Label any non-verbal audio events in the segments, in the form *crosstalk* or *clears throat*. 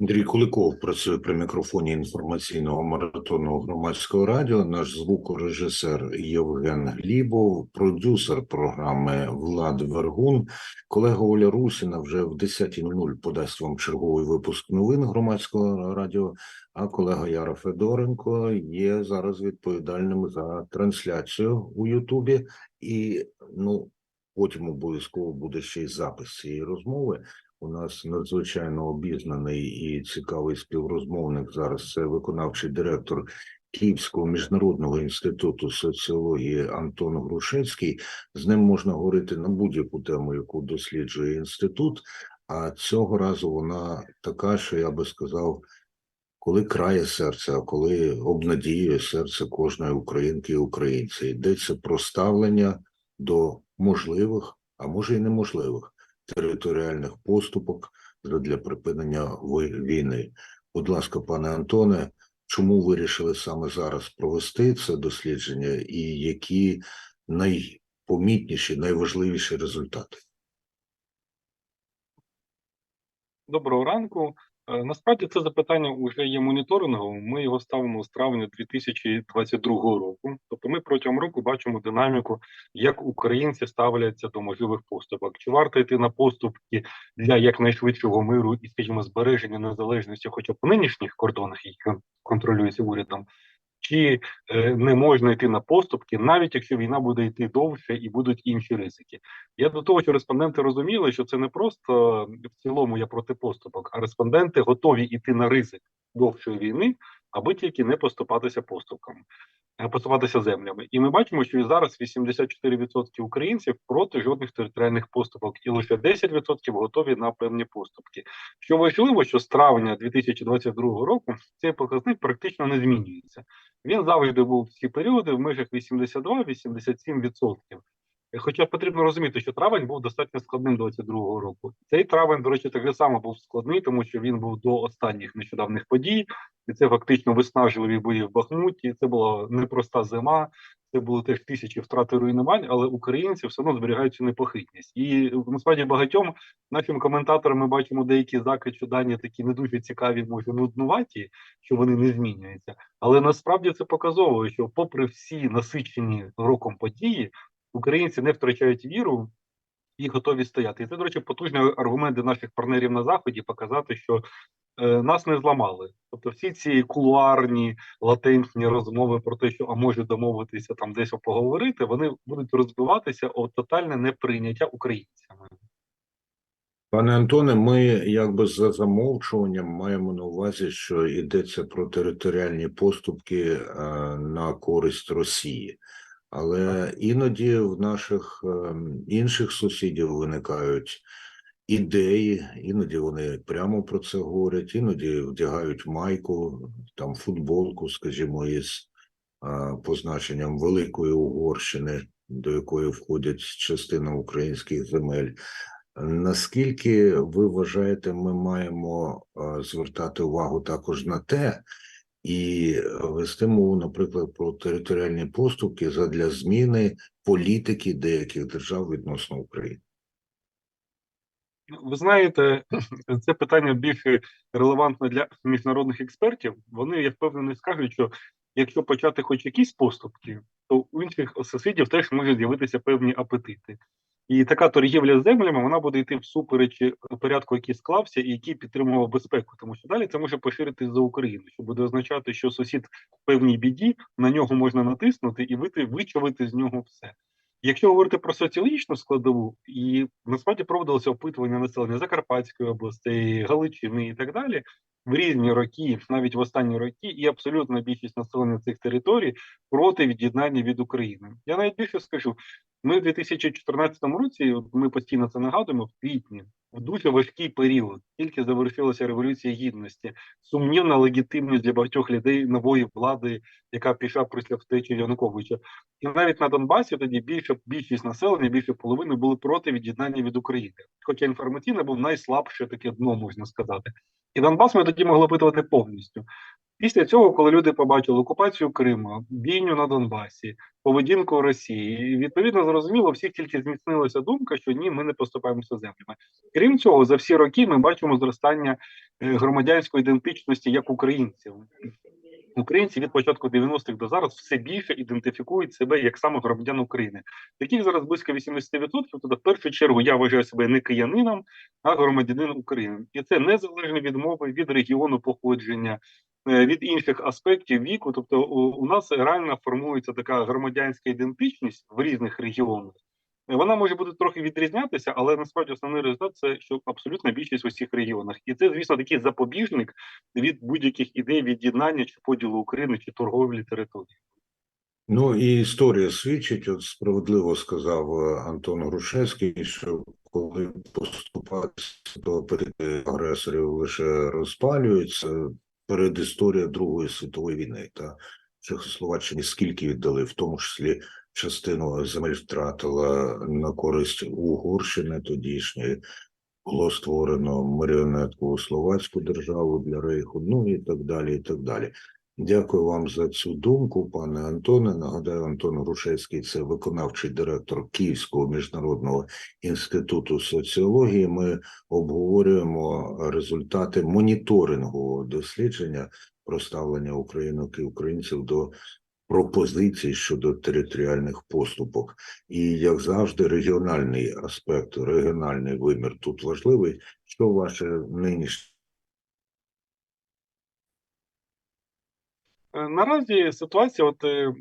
Андрій Куликов працює при мікрофоні інформаційного маратону громадського радіо. Наш звукорежисер Євген Глібов, продюсер програми Влад Вергун. Колега Оля Русіна вже в 10.00 подасть вам черговий випуск новин громадського радіо. А колега Яра Федоренко є зараз відповідальним за трансляцію у Ютубі. І ну потім обов'язково буде ще й запис цієї розмови. У нас надзвичайно обізнаний і цікавий співрозмовник. Зараз це виконавчий директор Київського міжнародного інституту соціології Антон Грушецький. З ним можна говорити на будь-яку тему, яку досліджує інститут. А цього разу вона така, що я би сказав, коли крає серце, а коли обнадіює серце кожної українки і українця. Йдеться про ставлення до можливих, а може й неможливих територіальних поступок для припинення війни. Будь ласка, пане Антоне, чому вирішили саме зараз провести це дослідження і які найпомітніші, найважливіші результати? Доброго ранку. Е, Насправді це запитання вже є моніторинговим. Ми його ставимо з травня 2022 року. Тобто, ми протягом року бачимо динаміку, як українці ставляться до можливих поступок. Чи варто йти на поступки для якнайшвидшого миру і, скажімо, збереження незалежності, хоча б по нинішніх кордонах, які кон- контролюються урядом, чи е, не можна йти на поступки, навіть якщо війна буде йти довше і будуть інші ризики. Я до того, що респонденти розуміли, що це не просто в цілому я проти поступок, а респонденти готові йти на ризик довшої війни, аби тільки не поступатися поступками, поступатися землями. І ми бачимо, що і зараз 84% українців проти жодних територіальних поступок, і лише 10% готові на певні поступки. Що важливо, що з травня 2022 року цей показник практично не змінюється. Він завжди був в ці періоди в межах 82-87%. Хоча потрібно розуміти, що травень був достатньо складним 22-го року. Цей травень, до речі, так само був складний, тому що він був до останніх нещодавних подій, і це фактично виснажливі бої в Бахмуті. Це була непроста зима. Це були теж тисячі втрат і руйнувань, але українці все одно зберігають цю непохитність. І насправді багатьом нашим коментаторам ми бачимо деякі що дані такі не дуже цікаві, може нуднуваті, що вони не змінюються. Але насправді це показовує, що, попри всі насичені роком події, українці не втрачають віру і готові стояти. І це, до речі, потужний аргумент для наших партнерів на заході показати, що е, нас не зламали. Тобто, всі ці кулуарні латентні розмови про те, що а може домовитися там десь поговорити, вони будуть розбиватися о тотальне неприйняття українцями. Пане Антоне, ми якби за замовчуванням маємо на увазі, що йдеться про територіальні поступки е, на користь Росії. Але іноді в наших е, інших сусідів виникають ідеї, іноді вони прямо про це говорять, іноді вдягають майку, там футболку, скажімо, із е, позначенням Великої Угорщини, до якої входять частина українських земель. Наскільки ви вважаєте, ми маємо е, звертати увагу також на те, і вести мову, наприклад, про територіальні поступки задля зміни політики деяких держав відносно України? Ви знаєте, *clears throat* це питання більше релевантне для міжнародних експертів. Вони, я впевнений, скажуть, що якщо почати хоч якісь поступки, то у інших сусідів теж можуть з'явитися певні апетити. І така торгівля з землями вона буде йти всупереч порядку, який склався, і який підтримував безпеку, тому що далі це може поширитись за Україну, що буде означати, що сусід в певній біді на нього можна натиснути і вити вичавити з нього все. Якщо говорити про соціологічну складову, і насправді проводилося опитування населення Закарпатської області, Галичини і так далі в різні роки, навіть в останні роки, і абсолютна більшість населення цих територій проти від'єднання від України. Я навіть більше скажу. Ми в 2014 році, ми постійно це нагадуємо, в квітні, в дуже важкий період, тільки завершилася революція гідності, сумнівна легітимність для багатьох людей нової влади, яка пішла після втечі Януковича. І навіть на Донбасі тоді більше більшість населення, більше половини були проти від'єднання від України. Хоча інформаційно був найслабше таке дно, можна сказати. І Донбас ми тоді могли опитувати повністю. Після цього, коли люди побачили окупацію Криму, бійню на Донбасі, поведінку Росії, відповідно зрозуміло, всіх тільки зміцнилася думка, що ні, ми не поступаємося землями. Крім цього, за всі роки ми бачимо зростання е, громадянської ідентичності як українців. Українці від початку 90-х до зараз все більше ідентифікують себе як саме громадян України. Таких зараз близько 80%, тобто в першу чергу я вважаю себе не киянином, а громадянином України. І це незалежно від мови, від регіону походження, від інших аспектів віку. Тобто у, нас реально формується така громадянська ідентичність в різних регіонах. Е, Вона може бути трохи відрізнятися, але насправді основний результат це що абсолютна більшість в усіх регіонах, і це, звісно, такий запобіжник від будь-яких ідей від'єднання чи поділу України чи торговлі території. Ну і історія свідчить, от справедливо сказав е, Антон Грушевський, що коли поступатися, то перед агресорів лише розпалюються перед історія Другої світової війни. Та Чехословаччині скільки віддали, в тому числі частину земель втратила на користь Угорщини тодішньої. Було створено маріонетку словацьку державу для рейху, ну і так далі. і так далі. Дякую вам за цю думку, пане Антоне. Нагадаю, Антон Грушевський це виконавчий директор Київського міжнародного інституту соціології. Ми обговорюємо результати моніторингового дослідження про ставлення українок і українців до пропозицій щодо територіальних поступок. І як завжди, регіональний аспект, регіональний вимір тут важливий. Що ваше нинішнє? Е, Наразі ситуація, от е, е,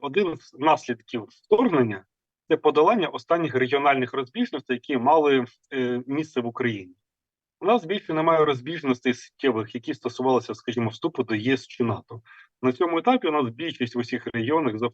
один з наслідків вторгнення це подолання останніх регіональних розбіжностей, які мали е, місце в Україні. У нас більше немає розбіжностей суттєвих, які стосувалися, скажімо, вступу до ЄС чи НАТО. На цьому етапі у нас більшість в усіх регіонах за.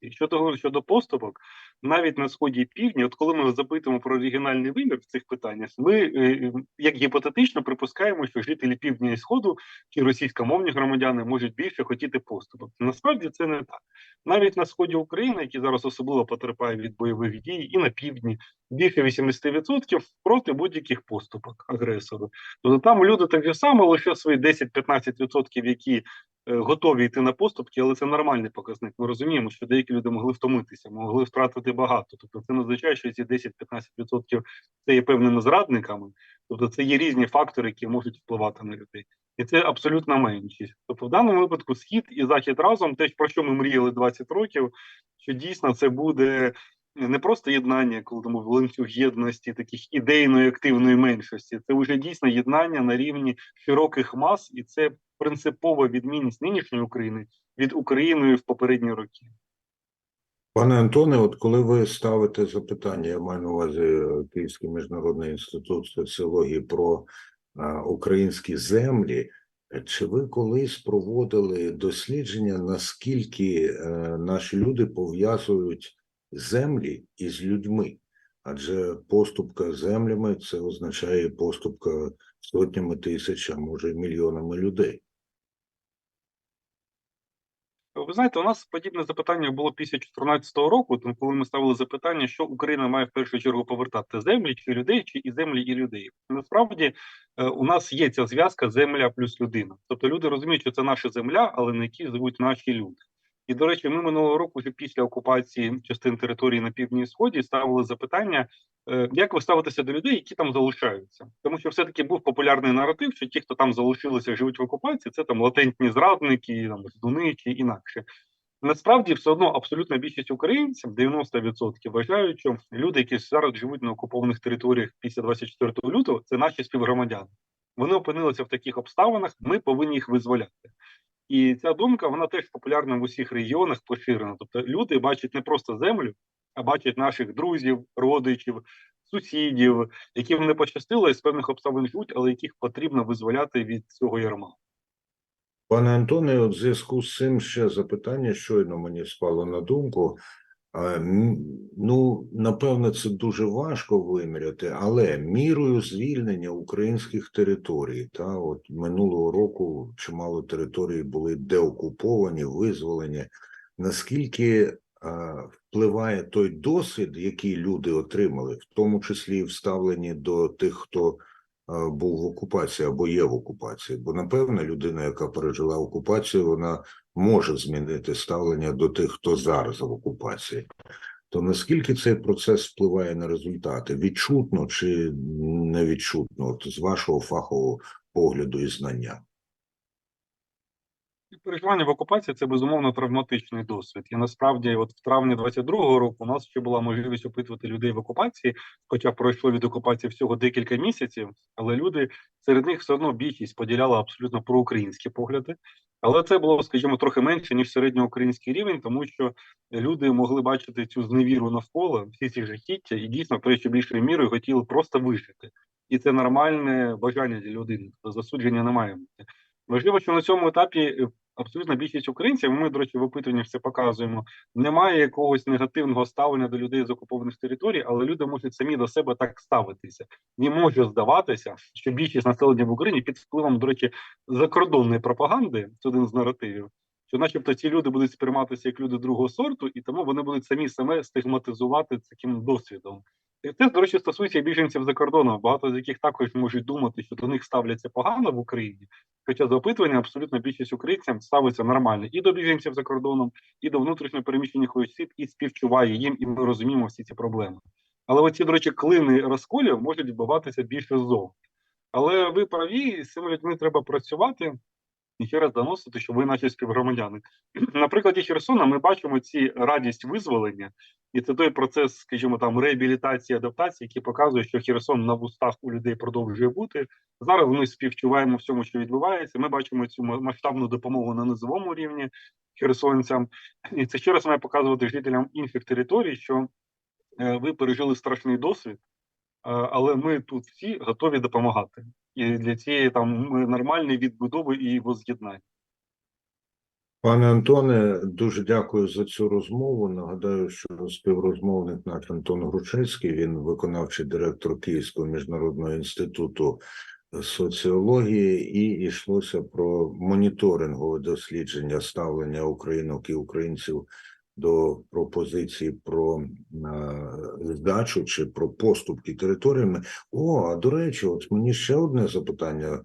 І щодо щодо поступок, навіть на сході і півдні, от коли ми запитуємо про регіональний вимір в цих питаннях, ми е, як гіпотетично припускаємо, що жителі півдня і сходу чи російськомовні громадяни можуть більше хотіти поступок. Насправді це не так. Навіть на сході України, який зараз особливо потерпає від бойових дій, і на півдні більше 80% проти будь-яких поступок агресору. Тобто там люди так само, лише свої 10-15%, які готові йти на поступки, але це нормальний показник. Ми розуміємо, що деякі люди могли втомитися, могли втратити багато. Тобто це не означає, що ці 10-15% це є певними зрадниками. Тобто це є різні фактори, які можуть впливати на людей. І це абсолютна меншість. Тобто, в даному випадку схід і захід разом, те, про що ми мріяли 20 років, що дійсно це буде не просто єднання, коли тому ланцюг єдності, таких ідейної активної меншості. Це вже дійсно єднання на рівні широких мас, і це принципова відмінність нинішньої України від України в попередні роки. Пане Антоне, от коли ви ставите запитання, я маю на увазі е, Київський міжнародний інститут соціології про е, українські землі, е, чи ви колись проводили дослідження, наскільки наші люди пов'язують землі із людьми? Адже поступка землями це означає поступка сотнями тисяч, а може мільйонами людей. Ви знаєте, у нас подібне запитання було після 2014 року, тому коли ми ставили запитання, що Україна має в першу чергу повертати землі чи людей, чи і землі і людей. Насправді е, у нас є ця зв'язка земля плюс людина. Тобто люди розуміють, що це наша земля, але на якій живуть наші люди. І до речі, ми минулого року, вже після окупації частин території на півдні і сході, ставили запитання, е, як ви ставитеся до людей, які там залишаються, тому що все таки був популярний наратив, що ті, хто там залишилися, живуть в окупації, це там латентні зрадники, там ждуни чи інакше. Насправді, все одно абсолютна більшість українців, 90%, вважають, що люди, які зараз живуть на окупованих територіях після 24 лютого, це наші співгромадяни. Вони опинилися в таких обставинах, ми повинні їх визволяти. І ця думка вона теж популярна в усіх регіонах поширена. Тобто люди бачать не просто землю, а бачать наших друзів, родичів, сусідів, яким не пощастило і з певних обставин живуть, але яких потрібно визволяти від цього ярма. Пане Антоне, в зв'язку з цим ще запитання щойно мені спало на думку. Ну, напевно, це дуже важко виміряти, але мірою звільнення українських територій, та от минулого року чимало територій були деокуповані, визволені. Наскільки впливає той досвід, який люди отримали, в тому числі і вставлені до тих, хто був в окупації або є в окупації. Бо напевно, людина, яка пережила окупацію, вона може змінити ставлення до тих, хто зараз в окупації. То наскільки цей процес впливає на результати? Відчутно чи невідчутно? от з вашого фахового погляду і знання? Переживання в окупації це безумовно травматичний досвід. І насправді, от в травні 22-го року, у нас ще була можливість опитувати людей в окупації, хоча пройшло від окупації всього декілька місяців, але люди серед них все одно більшість поділяла абсолютно проукраїнські погляди. Але це було, скажімо, трохи менше ніж середньоукраїнський рівень, тому що люди могли бачити цю зневіру навколо всі ці жахіття, і дійсно при що більшою мірою хотіли просто вижити. І це нормальне бажання для людини. Засудження немає бути. Важливо, що на цьому етапі е, абсолютна більшість українців, ми, до речі, в опитуваннях це показуємо, немає якогось негативного ставлення до людей з окупованих територій, але люди можуть самі до себе так ставитися. Не може здаватися, що більшість населення в Україні під впливом, до речі, закордонної пропаганди, це один з наративів, що, начебто, ці люди будуть сприйматися як люди другого сорту, і тому вони будуть самі себе стигматизувати таким досвідом. Це, до речі, стосується біженців за кордоном, багато з яких також можуть думати, що до них ставляться погано в Україні. Хоча за опитування абсолютно більшість українців ставиться нормально і до біженців за кордоном, і до внутрішньо переміщених осіб, і співчуває їм, і ми розуміємо всі ці проблеми. Але оці, до речі, клини розколів можуть відбуватися більше ззовні. Але ви праві, з цими людьми треба працювати раз доносити, що ви наші співгромадяни. *clears throat* На прикладі Херсона ми бачимо ці радість визволення, і це той процес, скажімо, там реабілітації, адаптації, який показує, що Херсон на вустах у людей продовжує бути. Зараз ми співчуваємо всьому, що відбувається. Ми бачимо цю масштабну допомогу на низовому рівні херсонцям, і це ще раз має показувати жителям інших територій, що е, ви пережили страшний досвід, е, але ми тут всі готові допомагати. І для цієї там нормальної відбудови і воз'єднання. Пане Антоне, дуже дякую за цю розмову. Нагадаю, що співрозмовник наш Антон Гручевський, він виконавчий директор Київського міжнародного інституту соціології, і йшлося про моніторингове дослідження ставлення українок і українців до пропозицій про е, здачу чи про поступки територіями. О, а до речі, от мені ще одне запитання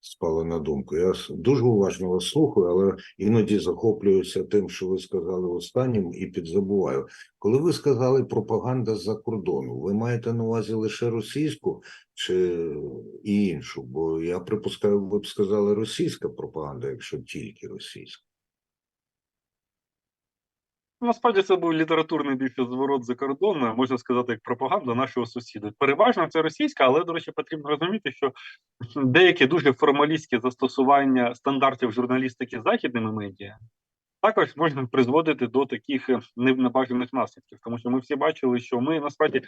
спало на думку. Я дуже уважно вас слухаю, але іноді захоплююся тим, що ви сказали останнім, і підзабуваю. Коли ви сказали пропаганда з-за кордону, ви маєте на увазі лише російську чи і іншу? Бо я припускаю, ви б сказали російська пропаганда, якщо тільки російська. Насправді це був літературний більше зворот за кордон, можна сказати, як пропаганда нашого сусіда. Переважно це російська, але, до речі, потрібно розуміти, що деякі дуже формалістські застосування стандартів журналістики західними медіа також можна призводити до таких е, небажаних наслідків, тому що ми всі бачили, що ми насправді е,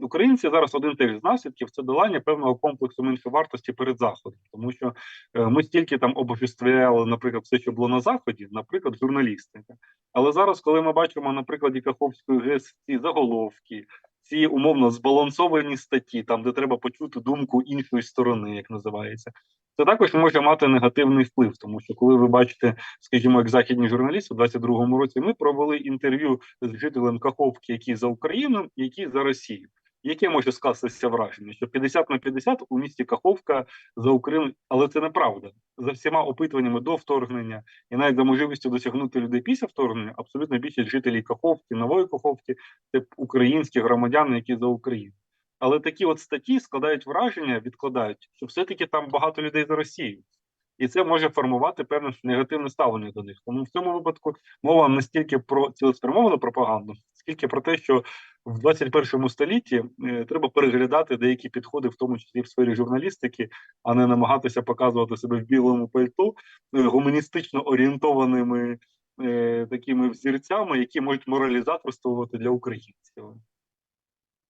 українці зараз один теж з наслідків це долання певного комплексу меншовартості перед заходом, тому що е, ми стільки там обожествляли, наприклад, все, що було на заході, наприклад, журналістика. Але зараз, коли ми бачимо на прикладі Каховської ГЕС ці заголовки, ці умовно збалансовані статті, там де треба почути думку іншої сторони, як називається, це також може мати негативний вплив, тому що коли ви бачите, скажімо, як західні журналісти у 22-му році, ми провели інтерв'ю з жителем Каховки, який за Україну, який за Росію. Яке може скластися враження, що 50 на 50 у місті Каховка за Україну, але це неправда. За всіма опитуваннями до вторгнення і навіть за можливістю досягнути людей після вторгнення, абсолютно більшість жителів Каховки, нової Каховки це українські громадяни, які за Україну. Але такі от статті складають враження, відкладають, що все-таки там багато людей за Росію. І це може формувати певне негативне ставлення до них. Тому в цьому випадку мова не стільки про цілеспрямовану пропаганду, скільки про те, що в 21 столітті е, треба переглядати деякі підходи, в тому числі в сфері журналістики, а не намагатися показувати себе в білому пальто е, гуманістично орієнтованими е, такими взірцями, які можуть моралізаторствувати для українців.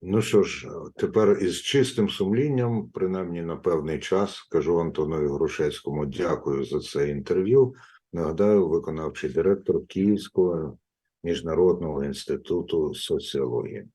Ну що ж, тепер із чистим сумлінням, принаймні на певний час, кажу Антонові Грушевському, дякую за це інтерв'ю. Нагадаю, виконавчий директор Київського міжнародного інституту соціології.